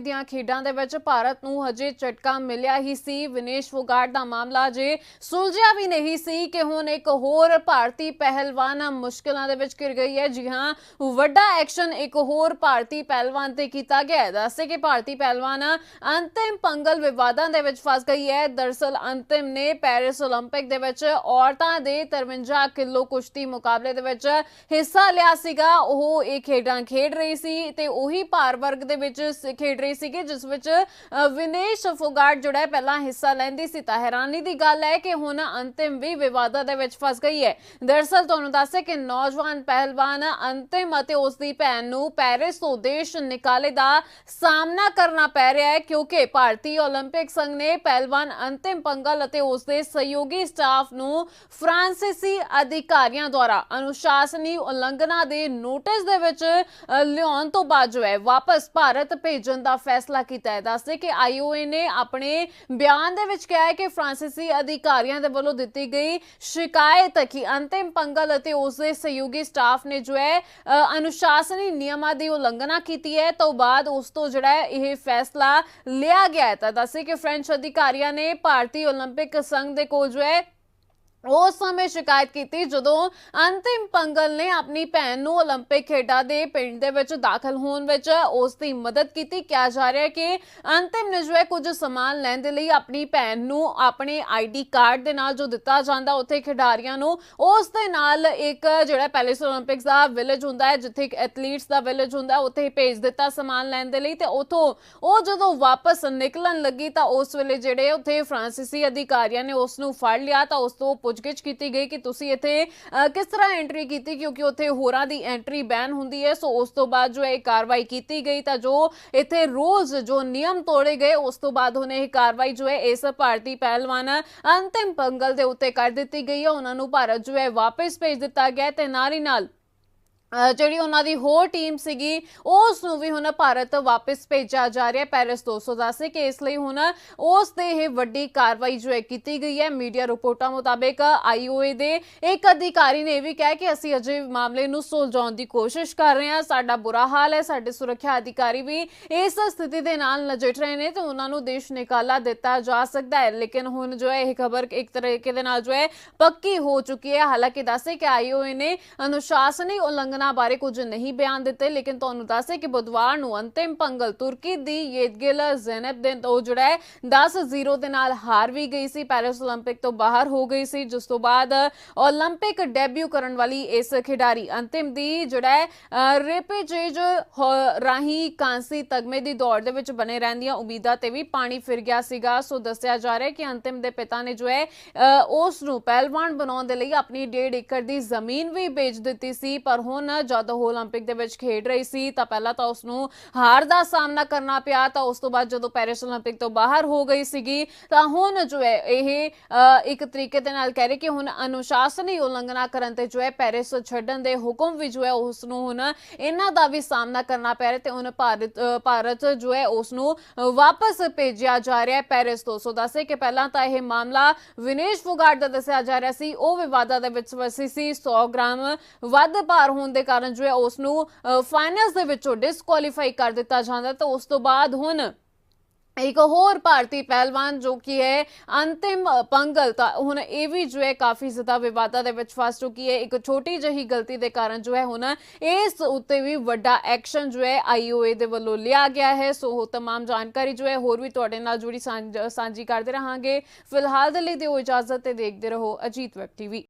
ਦੀਆਂ ਖੇਡਾਂ ਦੇ ਵਿੱਚ ਭਾਰਤ ਨੂੰ ਹਜੇ ਝਟਕਾ ਮਿਲਿਆ ਹੀ ਸੀ ਵਿਨੇਸ਼ ਫੋਗਾਟ ਦਾ ਮਾਮਲਾ ਜੇ ਸੁਲਝਿਆ ਵੀ ਨਹੀਂ ਸੀ ਕਿ ਹੁਣ ਇੱਕ ਹੋਰ ਭਾਰਤੀ ਪਹਿਲਵਾਨ ਮੁਸ਼ਕਲਾਂ ਦੇ ਵਿੱਚ ਘਿਰ ਗਈ ਹੈ ਜੀ ਹਾਂ ਵੱਡਾ ਐਕਸ਼ਨ ਇੱਕ ਹੋਰ ਭਾਰਤੀ ਪਹਿਲਵਾਨ ਤੇ ਕੀਤਾ ਗਿਆ ਹੈ ਦੱਸੇ ਕਿ ਭਾਰਤੀ ਪਹਿਲਵਾਨ ਅੰਤਿਮ ਪੰਗਲ ਵਿਵਾਦਾਂ ਦੇ ਵਿੱਚ ਫਸ ਗਈ ਹੈ ਦਰਸਲ ਅੰਤਿਮ ਨੇ ਪੈਰਿਸ 올림픽 ਦੇ ਵਿੱਚ ਔਰਤਾਂ ਦੇ 53 ਕਿਲੋ ਕੁਸ਼ਤੀ ਮੁਕਾਬਲੇ ਦੇ ਵਿੱਚ ਹਿੱਸਾ ਲਿਆ ਸੀਗਾ ਉਹ ਇਹ ਖੇਡਾਂ ਖੇਡ ਰਹੀ ਸੀ ਤੇ ਉਹੀ ਭਾਰ ਵਰਗ ਦੇ ਵਿੱਚ ਸ- ਖੇਡ ਰਹੀ ਸੀਗੀ ਜਿਸ ਵਿੱਚ ਅ, ਵਿਨੇਸ਼ ਫੋਗਾਟ ਜਿਹੜਾ ਹੈ ਪਹਿਲਾਂ ਹਿੱਸਾ ਲੈਂਦੀ ਸੀ ਤਾਂ ਹੈਰਾਨੀ ਦੀ ਗੱਲ ਹੈ ਕਿ ਹੁਣ ਅੰਤਿਮ ਵੀ ਵਿਵਾਦਾਂ ਦੇ ਵਿੱਚ ਫਸ ਗਈ ਹੈ ਦਰਸਲ ਤੁਹਾਨੂੰ ਦੱਸੇ ਕਿ ਨੌਜਵਾਨ ਪਹਿਲਵਾਨ ਅੰਤਿਮ ਅਤੇ ਉਸ ਦੀ ਭੈਣ ਨੂੰ ਪੈਰਿਸ ਤੋਂ ਦੇਸ਼ ਨਿਕਾਲੇ ਦਾ ਸਾਹਮਣਾ ਕਰਨਾ ਪੈ ਰਿਹਾ ਹੈ ਕਿਉਂਕਿ ਭਾਰਤੀ 올림픽 ਸੰਘ ਨੇ ਪਹਿਲਵਾਨ ਅੰਤਿਮ ਪੰਗਲ ਅਤੇ ਉਸ ਦੇ ਸਹਿਯੋਗੀ ਸਟਾਫ ਨੂੰ ਫਰਾਂਸੀਸੀ ਅਧਿਕਾਰੀਆਂ ਦੁਆਰਾ ਅਨੁਸ਼ਾਸਨੀ ਉਲੰਘਣਾ ਦੇ ਨੋਟਿਸ ਦੇ ਵਿੱਚ ਅ, ਲਿਆਉਣ ਤੋਂ ਬਾਅਦ ਜੋ ਹੈ ਵਾਪਸ ਭਾਰਤ ਭੇਜਣ ਦਾ ਫੈਸਲਾ ਕੀਤਾ ਹੈ ਦੱਸਦੇ ਕਿ ਆਈਓਏ ਨੇ ਆਪਣੇ ਬਿਆਨ ਦੇ ਵਿੱਚ ਕਿਹਾ ਹੈ ਕਿ ਫਰਾਂਸੀਸੀ ਅਧਿਕਾਰੀਆਂ ਦੇ ਵੱਲੋਂ ਦਿੱਤੀ ਗਈ ਸ਼ਿਕਾਇਤ ਕਿ ਅੰਤਿਮ ਪੰਗਲ ਅਤੇ ਉਸ ਦੇ ਸਹਿਯੋਗੀ ਸਟਾਫ ਨੇ ਜੋ ਹੈ ਅ, ਅਨੁਸ਼ਾਸਨੀ ਨਿਯਮਾਂ ਦੀ ਉਲੰਘਣਾ ਕੀਤੀ ਹੈ ਤੋਂ ਬਾਅਦ ਉਸ ਤੋਂ ਜਿਹੜਾ ਹੈ ਇਹ ਫੈਸਲਾ ਲਿਆ ਗਿਆ ਹੈ ਤਾਂ ਦੱਸੇ ਕਿ ਫ੍ਰੈਂਚ ਅਧਿਕਾਰੀਆਂ ਨੇ ਭਾਰਤੀ 올림픽 ਸੰਘ ਦੇ ਕੋਲ ਜੋ ਹੈ ਉਸ ਸਮੇਂ ਸ਼ਿਕਾਇਤ ਕੀਤੀ ਜਦੋਂ ਅੰਤਿਮ ਪੰਗਲ ਨੇ ਆਪਣੀ ਭੈਣ ਨੂੰ 올림픽 ਖੇਡਾਂ ਦੇ ਪਿੰਡ ਦੇ ਵਿੱਚ ਦਾਖਲ ਹੋਣ ਵਿੱਚ ਉਸ ਦੀ ਮਦਦ ਕੀਤੀ। ਕਿਹਾ ਜਾ ਰਿਹਾ ਕਿ ਅੰਤਿਮ ਨਿਜਵੇ ਕੁਝ ਸਮਾਨ ਲੈਣ ਦੇ ਲਈ ਆਪਣੀ ਭੈਣ ਨੂੰ ਆਪਣੇ ਆਈਡੀ ਕਾਰਡ ਦੇ ਨਾਲ ਜੋ ਦਿੱਤਾ ਜਾਂਦਾ ਉੱਥੇ ਖਿਡਾਰੀਆਂ ਨੂੰ, ਉਸ ਦੇ ਨਾਲ ਇੱਕ ਜਿਹੜਾ ਪੈਲੇਸ 올림픽ਸ ਦਾ ਵਿਲੇਜ ਹੁੰਦਾ ਹੈ, ਜਿੱਥੇ ਇੱਕ ਐਥਲੀਟਸ ਦਾ ਵਿਲੇਜ ਹੁੰਦਾ, ਉੱਥੇ ਭੇਜ ਦਿੱਤਾ ਸਮਾਨ ਲੈਣ ਦੇ ਲਈ ਤੇ ਉਥੋਂ ਉਹ ਜਦੋਂ ਵਾਪਸ ਨਿਕਲਣ ਲੱਗੀ ਤਾਂ ਉਸ ਵੇਲੇ ਜਿਹੜੇ ਉੱਥੇ ਫਰਾਂਸੀਸੀ ਅਧਿਕਾਰੀਆਂ ਨੇ ਉਸ ਨੂੰ ਫੜ ਲਿਆ ਤਾਂ ਉਸ ਤੋਂ ਪੁੱਛਗਿੱਛ ਕੀਤੀ ਗਈ ਕਿ ਤੁਸੀਂ ਇੱਥੇ ਕਿਸ ਤਰ੍ਹਾਂ ਐਂਟਰੀ ਕੀਤੀ ਕਿਉਂਕਿ ਉੱਥੇ ਹੋਰਾਂ ਦੀ ਐਂਟਰੀ ਬੈਨ ਹੁੰਦੀ ਹੈ। ਸੋ ਉਸ ਤੋਂ ਬਾਅਦ ਜੋ ਇਹ ਕਾਰਵਾਈ ਕੀਤੀ ਗਈ ਤਾਂ ਜੋ ਇੱਥੇ ਰੋਜ਼ ਜੋ ਨਿਯਮ ਤੋੜੇ ਗਏ, ਉਸ ਤੋਂ ਬਾਅਦ ਹੁਣ ਇਹ ਕਾਰਵਾਈ ਜੋ ਹੈ ਇਸ ਭਾਰਤੀ ਪਹਿਲਵਾਨ ਅੰਤਿਮ ਪੰਗਲ ਦੇ ਉੱਤੇ ਕਰ ਦਿੱਤੀ ਗਈ ਹੈ। ਉਹਨਾਂ ਨੂੰ ਭਾਰਤ ਜੋ ਹੈ ਵਾਪਸ ਭੇਜ ਦਿੱਤਾ ਗਿਆ ਤੇ ਨਾਲ ਹੀ ਨਾਲ ਜਿਹੜੀ ਉਹਨਾਂ ਦੀ ਹੋਰ ਟੀਮ ਸੀਗੀ, ਉਸ ਨੂੰ ਵੀ ਹੁਣ ਭਾਰਤ ਵਾਪਸ ਭੇਜਿਆ ਜਾ ਰਿਹਾ ਪੈਰਿਸ ਤੋਂ ਸੋ ਦੱਸੇ ਕਿ ਇਸ ਲਈ ਹੁਣ ਉਸ ਤੇ ਇਹ ਵੱਡੀ ਕਾਰਵਾਈ ਜੋ ਹੈ ਕੀਤੀ ਗਈ ਹੈ। ਮੀਡੀਆ ਰਿਪੋਰਟਾਂ ਮੁਤਾਬਕ ਆਈਓਏ ਦੇ ਇੱਕ ਅਧਿਕਾਰੀ ਨੇ ਇਹ ਵੀ ਕਿਹਾ ਕਿ ਅਸੀਂ ਅਜੇ ਮਾਮਲੇ ਨੂੰ ਸੁਲਝਾਉਣ ਦੀ ਕੋਸ਼ਿਸ਼ ਕਰ ਰਹੇ ਹਾਂ। ਸਾਡਾ ਬੁਰਾ ਹਾਲ ਹੈ। ਸਾਡੇ ਸੁਰੱਖਿਆ ਅਧਿਕਾਰੀ ਵੀ ਇਸ ਸਥਿਤੀ ਦੇ ਨਾਲ ਨਜਿੱਠ ਰਹੇ ਨੇ ਤੇ ਉਹਨਾਂ ਨੂੰ ਦੇਸ਼ ਨਿਕਾਲਾ ਦਿੱਤਾ ਜਾ ਸਕਦਾ ਹੈ। ਲੇਕਿਨ ਹੁਣ ਜੋ ਹੈ, ਇਹ ਖਬਰ ਇੱਕ ਤਰੀਕੇ ਦੇ ਨਾਲ ਜੋ ਹੈ ਪੱਕੀ ਹੋ ਚੁੱਕੀ ਹੈ। ਹਾਲਾਂਕਿ ਦੱਸੇ ਕਿ ਆਈਓਏ ਨੇ ਅਨੁਸ਼ਾਸਨੀ ਉਲੰਘਣਾ ਬਾਰੇ ਕੁਝ ਨਹੀਂ ਬਿਆਨ ਦਿੱਤੇ ਲੇਕਿਨ ਤੁਹਾਨੂੰ ਦੱਸੇ ਕਿ ਬੁੱਧਵਾਰ ਨੂੰ ਅੰਤਿਮ ਪੰਗਲ ਤੁਰਕੀ ਦੀ ਯੇਦਗਿਲ ਜ਼ੈਨਬ ਦੇ ਤੋਂ ਜਿਹੜਾ ਹੈ 10-0 ਦੇ ਨਾਲ ਹਾਰ ਵੀ ਗਈ ਸੀ ਪੈਰਿਸ 올림픽 ਤੋਂ ਬਾਹਰ ਹੋ ਗਈ ਸੀ ਜਿਸ ਤੋਂ ਬਾਅਦ 올림픽 ਡੈਬਿਊ ਕਰਨ ਵਾਲੀ ਇਸ ਖਿਡਾਰੀ ਅੰਤਿਮ ਦੀ ਜਿਹੜਾ ਹੈ ਰੇਪੇਜੇਜ ਰਾਹੀਂ ਕਾਂਸੀ ਤਗਮੇ ਦੀ ਦੌੜ ਦੇ ਵਿੱਚ ਬਣੇ ਰਹਿੰਦੀਆਂ ਉਮੀਦਾਂ ਤੇ ਵੀ ਪਾਣੀ ਫਿਰ ਗਿਆ ਸੀਗਾ ਸੋ ਦੱਸਿਆ ਜਾ ਰਿਹਾ ਹੈ ਕਿ ਅੰਤਿਮ ਦੇ ਪਿਤਾ ਨੇ ਜੋ ਹੈ ਅ, ਉਸ ਨੂੰ ਪਹਿਲਵਾਨ ਬਣਾਉਣ ਦੇ ਲਈ ਆਪਣੀ 1.5 ਏਕੜ ਦੀ ਜ਼ਮੀਨ ਵੀ ਵੇਚ ਦਿੱਤੀ ਸੀ ਪਰ ਹੁਣ ਜਦ ਉਹ 올림픽 ਦੇ ਵਿੱਚ ਖੇਡ ਰਹੀ ਸੀ ਤਾਂ ਪਹਿਲਾਂ ਤਾਂ ਉਸ ਨੂੰ ਹਾਰ ਦਾ ਸਾਹਮਣਾ ਕਰਨਾ ਪਿਆ ਤਾਂ ਉਸ ਤੋਂ ਬਾਅਦ ਜਦੋਂ ਪੈਰਿਸ 올림픽 ਤੋਂ ਬਾਹਰ ਹੋ ਗਈ ਸੀਗੀ ਤਾਂ ਹੁਣ ਜੋ ਹੈ ਇਹ ਅ, ਇੱਕ ਤਰੀਕੇ ਦੇ ਨਾਲ ਕਹਿ ਰਹੇ ਕਿ ਹੁਣ ਅਨੁਸ਼ਾਸਨੀ ਉਲੰਘਣਾ ਕਰਨ ਤੇ ਜੋ ਹੈ ਪੈਰਿਸ ਛੱਡਣ ਦੇ ਹੁਕਮ ਵੀ ਜੋ ਹੈ ਉਸ ਨੂੰ ਹੁਣ ਇਹਨਾਂ ਦਾ ਵੀ ਸਾਹਮਣਾ ਕਰਨਾ ਪੈ ਰਿਹਾ ਤੇ ਹੁਣ ਭਾਰਤ ਅ, ਭਾਰਤ ਜੋ ਹੈ ਉਸ ਨੂੰ ਵਾਪਸ ਭੇਜਿਆ ਜਾ ਰਿਹਾ ਹੈ ਪੈਰਿਸ ਤੋਂ ਸੋ ਦੱਸੇ ਕਿ ਪਹਿਲਾਂ ਤਾਂ ਇਹ ਮਾਮਲਾ ਵਿਨੇਸ਼ ਫੋਗਾਟ ਦਾ ਦੱਸਿਆ ਜਾ ਰਿਹਾ ਸੀ ਉਹ ਵਿਵਾਦਾਂ ਦੇ ਵਿੱਚ ਫਸੀ ਸੀ 100 ਗ੍ਰਾਮ ਵੱਧ ਭਾਰ ਹੋਣ ਦੇ ਕਾਰਨ ਜੋ ਹੈ ਉਸ ਨੂੰ ਫਾਈਨਲਸ ਦੇ ਵਿੱਚੋਂ ਡਿਸਕੁਆਲੀਫਾਈ ਕਰ ਦਿੱਤਾ ਜਾਂਦਾ ਤਾਂ ਉਸ ਤੋਂ ਬਾਅਦ ਹੁਣ ਇੱਕ ਹੋਰ ਭਾਰਤੀ ਪਹਿਲਵਾਨ ਜੋ ਕਿ ਹੈ ਅੰਤਿਮ ਪੰਗਲ ਤਾਂ ਹੁਣ ਇਹ ਵੀ ਜੋ ਹੈ ਕਾਫੀ ਜ਼ਿਆਦਾ ਵਿਵਾਦਾਂ ਦੇ ਵਿੱਚ ਫਸ ਚੁੱਕੀ ਹੈ ਇੱਕ ਛੋਟੀ ਜਿਹੀ ਗਲਤੀ ਦੇ ਕਾਰਨ ਜੋ ਹੈ ਹੁਣ ਇਸ ਉੱਤੇ ਵੀ ਵੱਡਾ ਐਕਸ਼ਨ ਜੋ ਹੈ ਆਈਓਏ ਦੇ ਵੱਲੋਂ ਲਿਆ ਗਿਆ ਹੈ ਸੋ ਉਹ तमाम ਜਾਣਕਾਰੀ ਜੋ ਹੈ ਹੋਰ ਵੀ ਤੁਹਾਡੇ ਨਾਲ ਜੁੜੀ ਸਾਂਝ- ਸਾਂਝੀ ਕਰਦੇ ਰਹਾਂਗੇ ਫਿਲਹਾਲ ਦੇ ਲਈ ਦਿਓ ਇਜਾਜ਼ਤ ਤੇ ਦੇਖਦੇ ਰਹੋ ਅਜੀਤ ਵੈਬ ਟੀਵੀ